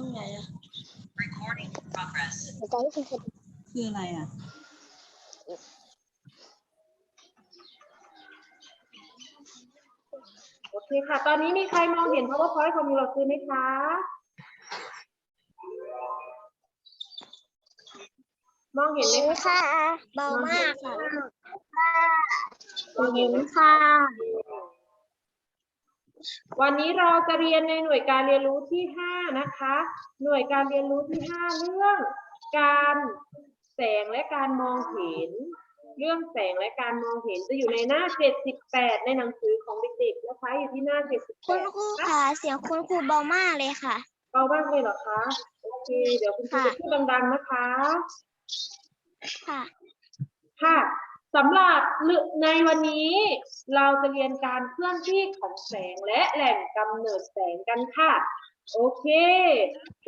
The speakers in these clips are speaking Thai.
รงไหนอะ Recording in progress. ในการที่คุณครูคืออะไรอะโอเคค่ะ ตอนนี้มีใครมองเห็น powerpoint ของมิวเราคือไหมคะ มองเห็นไหมเห็นคะค่ะเบามากค่ะมองเห็นไหมค่ะ วันนี้เราจะเรียนในหน่วยการเรียนรู้ที่ห้านะคะ หน่วยการเรียนรู้ที่ห้าเรื่อง การแสงและการมองเห็น เรื่องแสงและการมองเห็นจะอยู่ในหน้า 78 ในหนังสือของเด็กๆนะคะอยู่ที่หน้า 78คุณครูค่ะ เสียงคุณครูเบามากเลยค่ะ เบามากเลยเหรอคะ โอเค เดี๋ยวคุณครูค่ะจะพูดดังๆนะคะ ค่ะ ค่ะ สำหรับในวันนี้เราจะเรียนการเคลื่อนที่ของแสงและแหล่งกำเนิดแสงกันค่ะ โอเค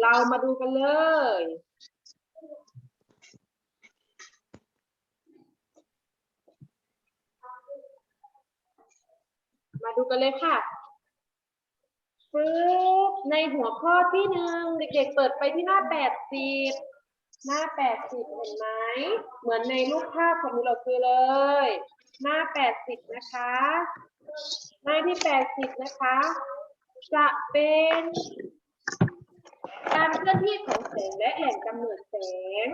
เรามาดูกันเลย มาดูกันเลยค่ะปึ๊บในหัวข้อที่หนึ่งเด็กๆเปิดไปที่หน้าแปดสิบ หน้าแปดสิบเห็นไหม เหมือนในรูปภาพของเราคือเลย หน้าแปดสิบนะคะ หน้าที่แปดสิบนะคะ จะเป็นการเคลื่อนที่ของแสงและแหล่งกำเนิดแสง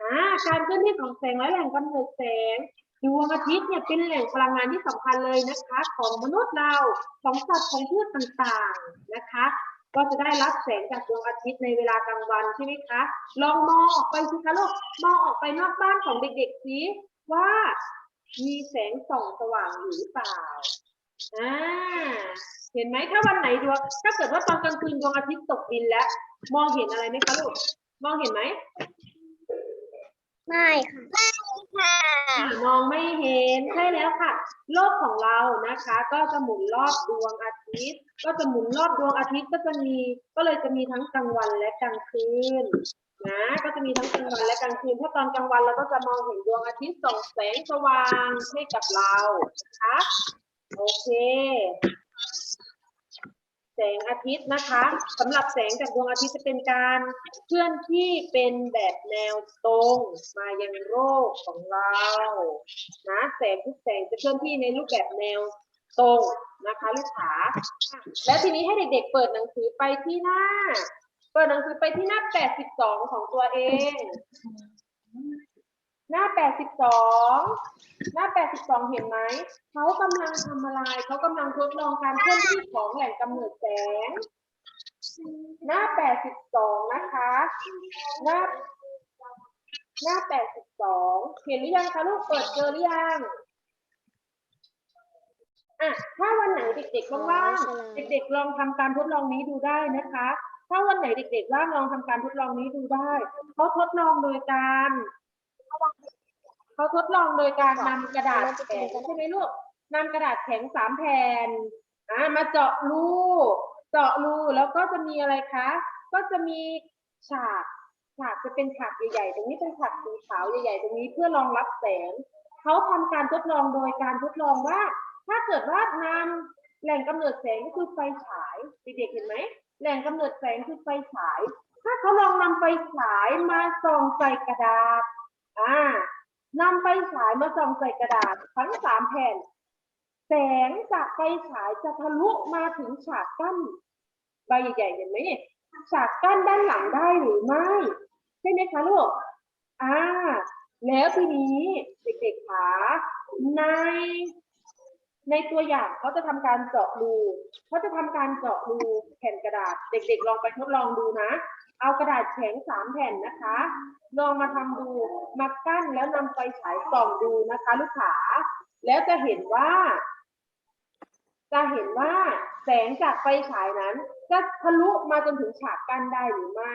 อ่าการเคลื่อนที่ของแสงและแหล่งกำเนิดแสงดวงอาทิตย์เนี่ยเป็นแหล่งพลังงานที่สำคัญเลยนะคะ ของมนุษย์เราของสัตว์ของพืชต่างๆนะคะ ก็จะได้รับแสงจากดวงอาทิตย์ในเวลากลางวันใช่ไหมคะ ลองมองออกไปสิคะลูก มองออกไปนอกบ้านของเด็กๆสิว่ามีแสงส่องสว่างอยู่หรือเปล่า อ่า เห็นไหมถ้าวันไหนดวง ถ้าเกิดว่าตอนกลางคืนดวงอาทิตย์ตกดินแล้ว มองเห็นอะไรไหมคะลูก มองเห็นไหม ไม่ค่ะไม่ค่ะอ่ามองไม่เห็นใช่แล้วค่ะ โลกของเรานะคะ ก็จะหมุนรอบดวงอาทิตย์ ก็จะหมุนรอบดวงอาทิตย์ก็จะมีก็เลยจะมีทั้งกลางวันและกลางคืนนะก็จะมีทั้งกลางวันและกลางคืนถ้าตอนกลางวันเราก็จะมองเห็นดวงอาทิตย์ส่องแสงสว่างให้กับเรานะคะโอเค แสงอาทิตย์นะคะสำหรับแสงจากดวงอาทิตย์จะเป็นการเคลื่อนที่เป็นแบบแนวตรงมายังโลกของเรานะแสงทุกแสงจะเคลื่อนที่ในรูปแบบแนวตรงนะคะลูกขาแล้วทีนี้ให้เด็กๆเปิดหนังสือไปที่หน้า เปิดหนังสือไปที่หน้า 82 ของตัวเอง หน้า 82 หน้า 82 เห็นไหม เขากำลังทำอะไร เขากำลังทดลองการเคลื่อนที่ของแหล่งกำเนิดแสง หน้า 82 นะคะ หน้า หน้า 82 เห็นหรือยังคะลูก เปิดเจอหรือยังอะถ้าวันไหนเด็กๆว่างๆ เด็กๆ ลองทำการทดลองนี้ดูได้นะคะ ถ้าวันไหนเด็กๆว่างลองทำการทดลองนี้ดูได้เขาทดลองโดยการ เขาทดลองโดยการนำกระดาษแข็งใช่ไหมลูกนำกระดาษแข็งสามแผ่นอ่ามาเจาะรูเจาะรูแล้วก็จะมีอะไรคะ ก็จะมีฉากฉากจะเป็นฉากใหญ่ๆ ตรงนี้เป็นฉากสีขาวใหญ่ๆ ตรงนี้เพื่อรองรับแสงเขาทำการทดลองโดยการทดลองว่า ถ้าเกิดว่านำแหล่งกำเนิดแสงก็คือไฟฉายเด็กๆเห็นไหมแหล่งกำเนิดแสงคือไฟฉาย ถ้าเขาลองนำไฟฉายมาส่องใส่กระดาษ อ่า นำไฟฉายมาส่องใส่กระดาษทั้งสามแผ่น แสงจากไฟฉายจะทะลุมาถึงฉากกั้นใบใหญ่ๆเห็นไหมเนี่ยฉากกั้นด้านหลังได้หรือไม่ใช่ไหมคะลูกอ่าแล้วทีนี้เด็กๆขาใน ในตัวอย่างเขาจะทำการเจาะรูเขาจะทำการเจาะรูแผ่นกระดาษ เด็กๆลองไปทดลองดูนะ เอากระดาษแข็งสามแผ่นนะคะ ลองมาทำดูมากั้นแล้วนำไฟฉายส่องดูนะคะ ลูกขาแล้วจะเห็นว่า จะเห็นว่าแสงจากไฟฉายนั้น จะทะลุมาจนถึงฉากกั้นได้หรือไม่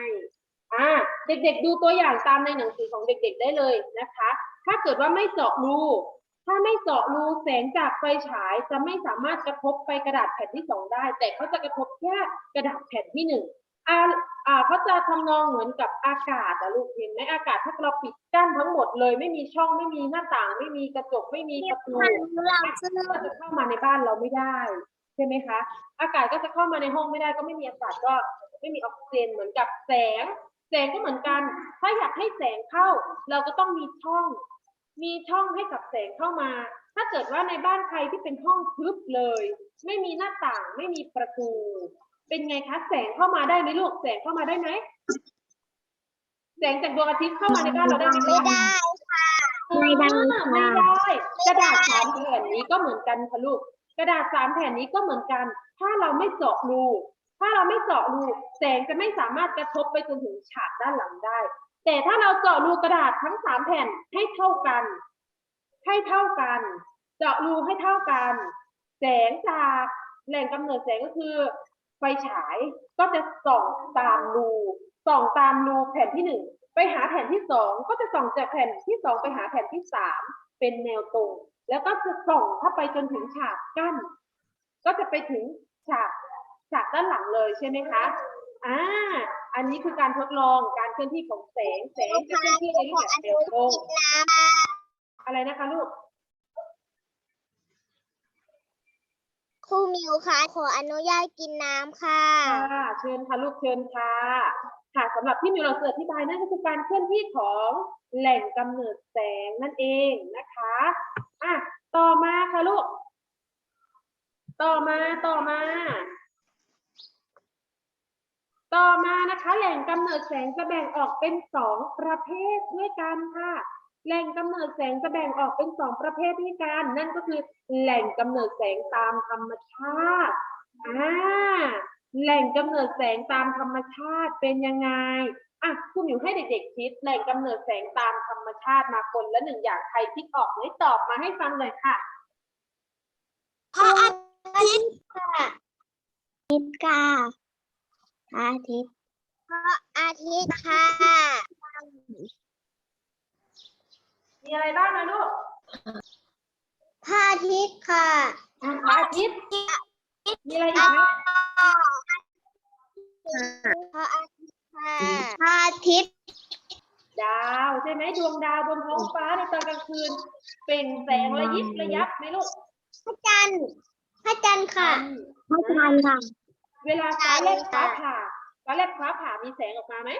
อ่าเด็กๆดูตัวอย่างตามในหนังสือของเด็กๆได้เลยนะคะ ถ้าเกิดว่าไม่เจาะรูถ้าไม่เจาะรูแสงจากไฟฉายจะไม่สามารถกระทบไปกระดาษแผ่นที่สองได้ แต่เขาจะกระทบแค่กระดาษแผ่นที่หนึ่ง อาอ่าเขาจะทำนองเหมือนกับอากาศอะลูกเห็นไหมอากาศถ้าเราปิดกั้นทั้งหมดเลย ไม่มีช่องไม่มีหน้าต่าง ไม่มีกระจกไม่มีประตูเราก็จะเข้ามาในบ้านเราไม่ได้ใช่ไหมคะ อากาศก็จะเข้ามาในห้องไม่ได้ ก็ไม่มีอากาศก็ไม่มีออกซิเจนเหมือนกับแสง แสงก็เหมือนกัน ถ้าอยากให้แสงเข้า เราก็ต้องมีช่อง มีช่องให้กับแสงเข้ามา ถ้าเกิดว่าในบ้านใครที่เป็นห้องทึบเลย ไม่มีหน้าต่างไม่มีประตู เป็นไงคะแสงเข้ามาได้ไหมลูกแสงเข้ามาได้ไหมแสงจากดวงอาทิตย์เข้ามาในบ้านเราได้ไหมไม่ได้ไม่ได้อ่าค่ะไม่ได้กระดาษสามแผ่นนี้ก็เหมือนกันค่ะลูกกระดาษสามแผ่นนี้ก็เหมือนกัน ถ้าเราไม่เจาะรูถ้าเราไม่เจาะรูแสงจะไม่สามารถกระทบไปจนถึงฉากด้านหลังได้ แต่ถ้าเราเจาะรูกระดาษทั้งสามแผ่นให้เท่ากัน ให้เท่ากัน เจาะรูให้เท่ากัน แสงจากแหล่งกำเนิดแสงก็คือ ไฟฉายก็จะส่องตามรูส่องตามรูแผ่นที่หนึ่งไปหาแผ่นที่สองก็จะส่องจากแผ่นที่สองไปหาแผ่นที่สามเป็นแนวตรง แล้วก็จะส่องเข้าไปจนถึงฉากกั้น ก็จะไปถึงฉากฉากด้านหลังเลยใช่ไหมคะอ่าอันนี้คือการทดลองการเคลื่อนที่ของแสงแสงจะเคลื่อนที่ในรูปแบบแนวตรงอะไรนะคะลูก ครูมิวคะขออนุญาตกินน้ำค่ะ ค่ะเชิญค่ะลูกเชิญค่ะค่ะสำหรับที่มิวเราจะอธิบายนั่นก็คือการเคลื่อนที่ของแหล่งกำเนิดแสงนั่นเองนะคะอะต่อมาค่ะลูก ต่อมาต่อมา ต่อมานะคะ แหล่งกำเนิดแสงจะแบ่งออกเป็นสองประเภทด้วยกันค่ะ แหล่งกำเนิดแสงจะแบ่งออกเป็นสองประเภทด้วยกัน นั่นก็คือแหล่งกำเนิดแสงตามธรรมชาติอ่าแหล่งกำเนิดแสงตามธรรมชาติเป็นยังไงอะคุณอยู่ให้เด็กๆคิดแหล่งกำเนิดแสงตามธรรมชาติมาคนละหนึ่งอย่างใครคิดออกไหนตอบมาให้ฟังหน่อยค่ะพระอาทิตย์ค่ะอาทิตย์ค่ะอาทิตย์พระอาทิตย์ค่ะ มีอะไรบ้างนะลูกพระอาทิตย์ค่ะอะพระอาทิตย์มีอะไรอีกไหมพระอาทิตย์ค่ะพระอาทิตย์ดาวใช่ไหมดวงดาวบนท้องฟ้าในตอนกลางคืน เป็นแสงระยิบระยับไหมลูกพระจันทร์พระจันทร์ค่ะพระจันทร์ค่ะค่ะเวลาฟ้าแลบฟ้าผ่าฟ้าแลบฟ้าผ่ามีแสงออกมาไหม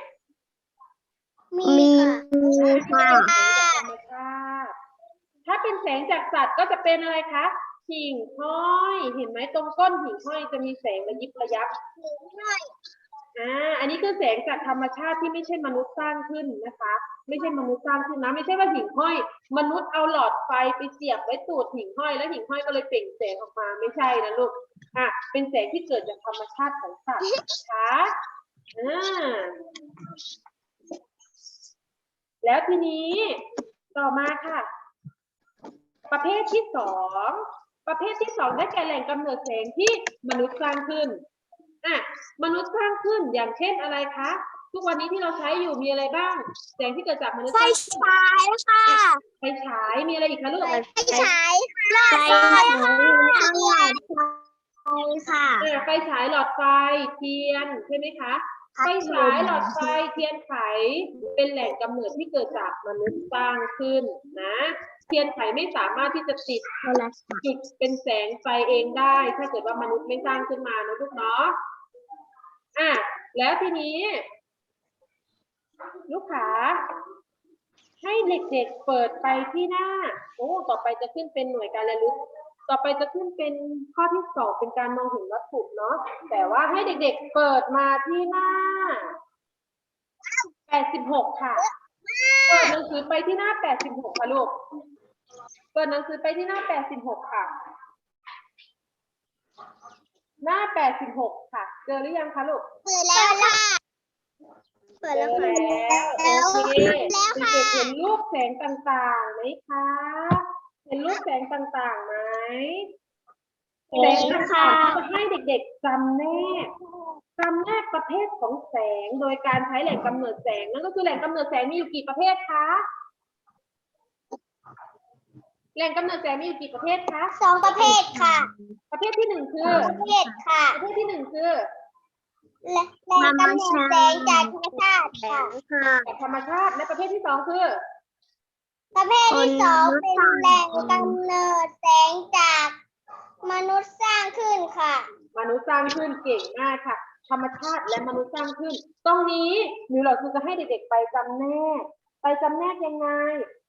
มีค่ะธรรมชาติถ้าเป็นแสงจากสัตว์ก็จะเป็นอะไรคะหิ่งห้อย เห็นไหมตรงก้นหิ่งห้อยจะมีแสงระยิบระยับอ่าอันนี้คือแสงจากธรรมชาติที่ไม่ใช่มนุษย์สร้างขึ้นนะคะ ไม่ใช่มนุษย์สร้างขึ้นนะ ไม่ใช่ว่าหิ่งห้อย มนุษย์เอาหลอดไฟไปเสียบไว้ตูดหิ่งห้อยแล้วหิ่งห้อยก็เลยเปล่งแสงออกมาไม่ใช่นะลูกอะเป็นแสงที่เกิดจากธรรมชาติของสัตว์นะคะอ่า แล้วทีนี้ต่อมาค่ะ ประเภทที่สองประเภทที่สองได้แก่แหล่งกำเนิดแสงที่มนุษย์สร้างขึ้นอะมนุษย์สร้างขึ้นอย่างเช่นอะไรคะทุกวันนี้ที่เราใช้อยู่มีอะไรบ้าง แสงที่เกิดจากมนุษย์ไฟสร้างขึ้นฉายค่ะไฟฉายมีอะไรอีกคะลูกไฟฉายหลอดไฟค่ะหลอดไฟค่ะเออไฟฉายหลอดไฟเทียนใช่ไหมคะ ไฟฉายหลอดไฟเทียนไขเป็นแหล่งกำเนิดที่เกิดจากมนุษย์สร้างขึ้นนะ เทียนไขไม่สามารถที่จะติดจุดเป็นแสงไฟเองได้ ถ้าเกิดว่ามนุษย์ไม่สร้างขึ้นมานะลูกเนาะอะแล้วทีนี้ ลูกค้าให้เด็กๆเปิดไปที่หน้าโอ้ต่อไปจะขึ้นเป็นหน่วยการเรียนรู้ ต่อไปจะขึ้นเป็นข้อที่สองเป็นการมองเห็นวัตถุเนาะแต่ว่าให้เด็กๆเปิดมาที่หน้า 86 ค่ะ เปิดหนังสือไปที่หน้า 86 ค่ะลูก เปิดหนังสือไปที่หน้า 86 ค่ะ หน้า 86 ค่ะ เจอหรือยังคะลูก เปิดแล้วค่ะ เปิดเจแล้อวค่ะแล้วโอเคแล้วค่ะเด็กๆเห็นรูปแสงต่างๆไหมคะ เห็นรูปแสงต่างๆไหม แสงต่างๆจะให้เด็กๆจำแนกจำแนกประเภทของแสงโดยการใช้แหล่งกำเนิดแสงนั่นก็คือแหล่งกำเนิดแสงมีอยู่กี่ประเภทคะแหล่งกำเนิดแสงมีอยู่กี่ประเภทคะสองประเภทค่ะ ประเภทที่หนึ่งคือ ประเภทค่ะ ประเภทที่หนึ่งคือและแหล่งกำเนิดแสงจากธรรมชาติค่ะจากธรรมชาติและประเภทที่สองคือ ประเภทที่สองเป็นแหล่งกำเนิดแสงจากมนุษย์สร้างขึ้นค่ะ มนุษย์สร้างขึ้นเก่งมากค่ะ ธรรมชาติและมนุษย์สร้างขึ้น ตรงนี้หนูเราคือจะให้เด็กๆไปจำแนก ไปจำแนกยังไง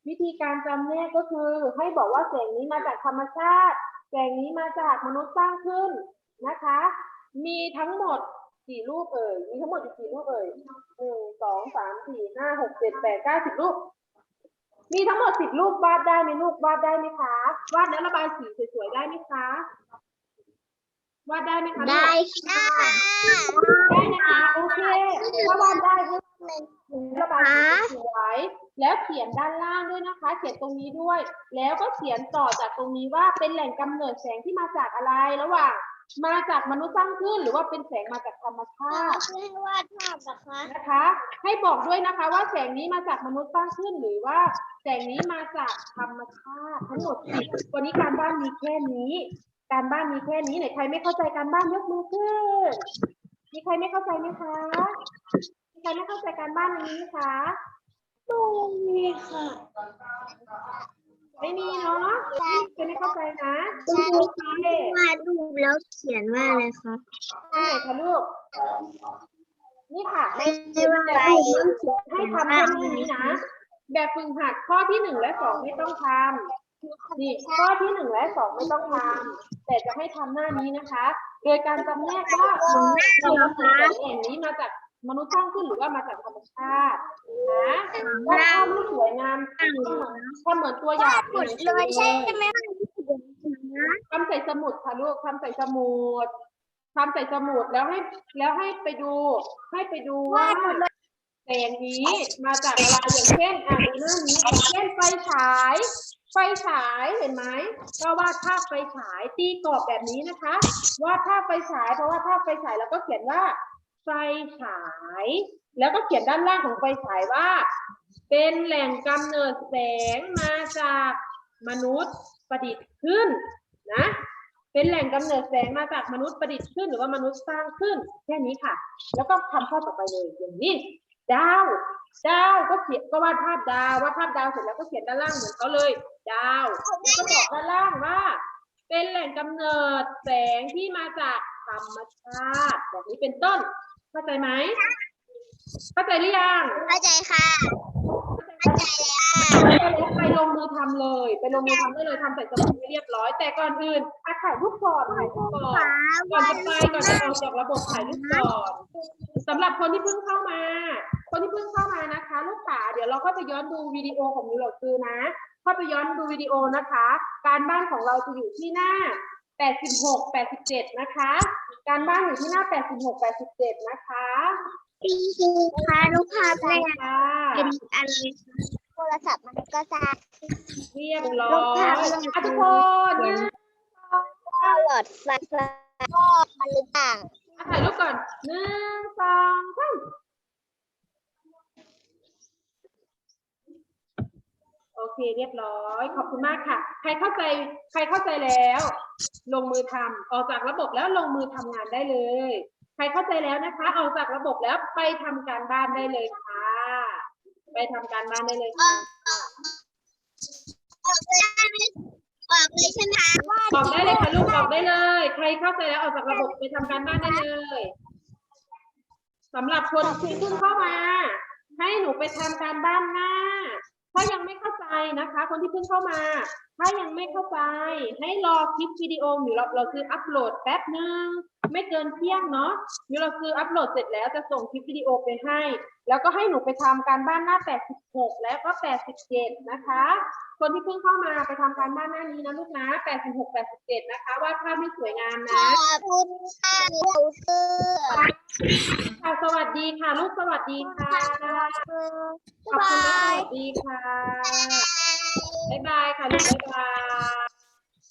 วิธีการจำแนกก็คือ ให้บอกว่าแสงนี้มาจากธรรมชาติแสงนี้มาจากมนุษย์สร้างขึ้นนะคะ มีทั้งหมดกี่รูปเอ่ย มีทั้งหมดกี่รูปเอ่ยหนึ่งสองสามสี่ห้าหกเจ็ดแปดเก้าสิบรูป มีทั้งหมดสิบรูปวาดได้ไหมลูกวาดได้ไหมคะ วาดแล้วระบายสีสวยๆได้ไหมคะ วาดได้ไหมคะลูกได้ค่ะได้นะคะโอเคถ้าวาดได้ให้ระบายสีสวยแล้วเขียนด้านล่างด้วยนะคะ เขียนตรงนี้ด้วย แล้วก็เขียนต่อจากตรงนี้ว่าเป็นแหล่งกำเนิดแสงที่มาจากอะไรระหว่าง มาจากมนุษย์สร้างขึ้นหรือว่าเป็นแสงมาจากธรรมชาติให้วาดภาพนะคะนะคะ ให้บอกด้วยนะคะว่าแสงนี้มาจากมนุษย์สร้างขึ้นหรือว่าแสงนี้มาจากธรรมชาติทั้งหมดสิวันนี้การบ้านมีแค่นี้ การบ้านมีแค่นี้ไหนใครไม่เข้าใจการบ้านยกมือขึ้นมีใครไม่เข้าใจไหมคะมีใครไม่เข้าใจการบ้านอันนี้ไหมคะมีค่ะ ไม่มีเนาะไม่มีใครไม่เข้าใจนะใช่โอเควาดรูปแล้วเขียนว่าอะไรคะอันไหนคะลูก นี่ค่ะไม่ใช่ว่าอะไรให้ทำแค่นี้นะ แบบฝึกหัดข้อที่หนึ่งและสองไม่ต้องทำนี่ข้อที่หนึ่งและสองไม่ต้องทำแต่จะให้ทำหน้านี้นะคะ โดยการจำแนกว่าเราแสงนี้มาจาก มนุษย์สร้างขึ้นหรือว่ามาจากธรรมชาตินะว่าภาพไม่สวยงามถ้าเหมือนตัวอย่างหมดเลยใช่ไหมคะทำใส่สมุดค่ะลูกทำใส่สมุดทำใส่สมุดแล้วให้แล้วให้ไปดู ให้ไปดูว่าแสงนี้มาจากอะไรอย่างเช่นอะดูหน้านี้อย่างเช่นไฟฉาย ไฟฉายเห็นไหมก็วาดภาพไฟฉายตีกรอบแบบนี้นะคะวาดภาพไฟฉายเพราะว่าภาพไฟฉายแล้วก็เขียนว่า ไฟฉาย แล้วก็เขียนด้านล่างของไฟฉายว่า เป็นแหล่งกำเนิดแสงมาจากมนุษย์ประดิษฐ์ขึ้นนะเป็นแหล่งกำเนิดแสงมาจากมนุษย์ประดิษฐ์ขึ้นหรือว่ามนุษย์สร้างขึ้นแค่นี้ค่ะ แล้วก็ทำข้อต่อไปเลยอย่างนี้ดาวดาวก็เขียนก็วาดภาพดาววาดภาพดาวเสร็จแล้วก็เขียนด้านล่างเหมือนเขาเลยดาวก็บอกด้านล่างว่า เป็นแหล่งกำเนิดแสงที่มาจากธรรมชาติแบบนี้เป็นต้น เข้าใจไหมเข้าใจหรือยังเข้าใจค่ะ เข้าใจแล้วไปลงมือทำเลย ไปลงมือทำได้เลยทำใส่สมุดให้เรียบร้อย แต่ก่อนอื่นอะถ่ายรูปก่อนถ่ายรูปก่อนก่อนจะไปก่อนจะออกจากระบบถ่ายรูปก่อนสำหรับคนที่เพิ่งเข้ามา คนที่เพิ่งเข้ามานะคะ ลูกขาเดี๋ยวเราก็ไปย้อนดูวิดีโอของมิวหลอดคือนะเข้าไปย้อนดูวิดีโอนะคะ การบ้านของเราจะอยู่ที่หน้า 86 87 นะคะ การบ้านอยู่ที่หน้า 86 87 นะคะจริงๆค่ะรูปภาพแรกค่ะเป็นอะไรคะโทรศัพท์มันก็จะเรียบร้อยอะทุกคนเนี่ยหลอดไฟฟ้าก็มันหรือเปล่าอะถ่ายรูปก่อนหนึ่งสองสาม โอเคเรียบร้อย ขอบคุณมากค่ะ ใครเข้าใจใครเข้าใจแล้ว ลงมือทำออกจากระบบแล้วลงมือทำงานได้เลย ใครเข้าใจแล้วนะคะออกจากระบบแล้วไปทำการบ้านได้เลยค่ะ ไปทำการบ้านได้เลยค่ะออกเลยได้ไหมออกเลยใช่ไหมคะออกได้เลยค่ะลูกออกได้เลย ใครเข้าใจแล้วออกจากระบบไปทำการบ้านได้เลยสำหรับคนที่เพิ่งเข้ามา ให้หนูไปทำการบ้านหน้า ถ้ายังไม่เข้าใจนะคะ คนที่เพิ่งเข้ามาถ้ายังไม่เข้าใจให้รอคลิปวิดีโออยู่เราเราคืออัปโหลดแป๊บหนึ่งไม่เกินเที่ยงเนาะเดี๋ยวเราคืออัปโหลดเสร็จแล้วจะส่งคลิปวิดีโอไปให้ แล้วก็ให้หนูไปทำการบ้านหน้า 86 แล้วก็ 87 นะคะ คนที่เพิ่งเข้ามาไปทำการบ้านหน้านี้นะลูกนะ 86 87 นะคะวาดภาพให้สวยงามขนะอบคุณค่ะหนูซื้อค่ะสวัสดีค่ะ ลูกสวัสดีค่ะขอบบ๊ายคุณและสบายวัสดีค่ะ บ๊ายบายค่ะลูกบ๊ายบาย